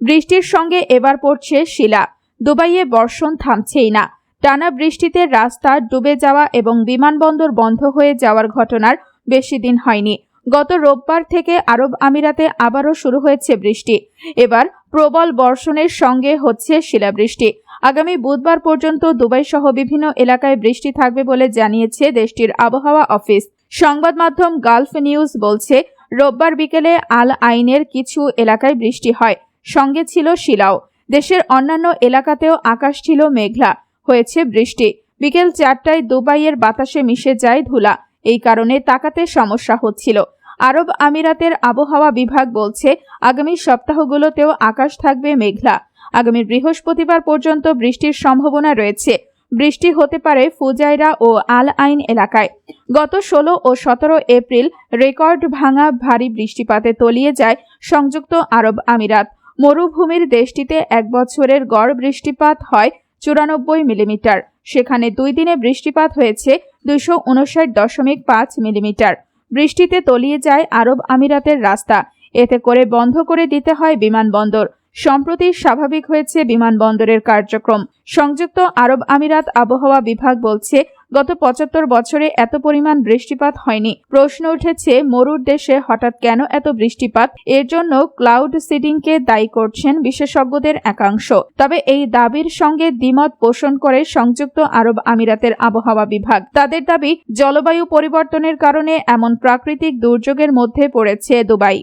বৃষ্টির সঙ্গে এবার পড়ছে শিলা। দুবাইয়ে বর্ষণ থামছেই না। টানা বৃষ্টিতে রাস্তা ডুবে যাওয়া এবং বিমানবন্দর বন্ধ হয়ে যাওয়ার ঘটনার বেশি দিন হয়নি। গত রোববার থেকে আরব আমিরাতে আবারও শুরু হয়েছে বৃষ্টি। এবার প্রবল বর্ষণের সঙ্গে হচ্ছে শিলাবৃষ্টি। আগামী বুধবার পর্যন্ত দুবাই সহ বিভিন্ন এলাকায় বৃষ্টি থাকবে বলে জানিয়েছে দেশটির আবহাওয়া অফিস। সংবাদ মাধ্যম গালফ নিউজ বলছে, রোববার বিকেলে আল আইনের কিছু এলাকায় বৃষ্টি হয়। সঙ্গে ছিল শিলাও। দেশের অন্যান্য এলাকাতেও আকাশ ছিল মেঘলা, হয়েছে বৃষ্টি। বিকেল চারটায় দুবাইয়ের বাতাসে মিশে যায় ধুলা। এই কারণে তাকাতে সমস্যা হচ্ছিল। আরব আমিরাতের আবহাওয়া বিভাগ বলছে, আগামী সপ্তাহগুলোতেও আকাশ থাকবে মেঘলা। আগামী বৃহস্পতিবার পর্যন্ত বৃষ্টির সম্ভাবনা রয়েছে। বৃষ্টি হতে পারে ফুজাইরা ও আল আইন এলাকায়। গত ষোলো ও সতেরো এপ্রিল রেকর্ড ভাঙা ভারী বৃষ্টিপাতে তলিয়ে যায় সংযুক্ত আরব আমিরাত। মরুভূমির দেশটিতে এক বছরের গড় বৃষ্টিপাত হয় চুরানব্বই মিলিমিটার। সেখানে দুই দিনে বৃষ্টিপাত হয়েছে দুইশো উনষাট দশমিক পাঁচ মিলিমিটার। বৃষ্টিতে তলিয়ে যায় আরব আমিরাতের রাস্তা। এতে করে বন্ধ করে দিতে হয় বিমানবন্দর। সম্প্রতি স্বাভাবিক হয়েছে বিমানবন্দরের কার্যক্রম। সংযুক্ত আরব আমিরাত আবহাওয়া বিভাগ বলছে গত পঁচাত্তর বছরে এত পরিমাণ বৃষ্টিপাত হয়নি। প্রশ্ন উঠেছে, মরুর দেশে হঠাৎ কেন এত বৃষ্টিপাত? এর জন্য ক্লাউড সিডিংকে দায়ী করছেন বিশেষজ্ঞদের একাংশ। তবে এই দাবির সঙ্গে দ্বিমত পোষণ করে সংযুক্ত আরব আমিরাতের আবহাওয়া বিভাগ। তাদের দাবি, জলবায়ু পরিবর্তনের কারণে এমন প্রাকৃতিক দুর্যোগের মধ্যে পড়েছে দুবাই।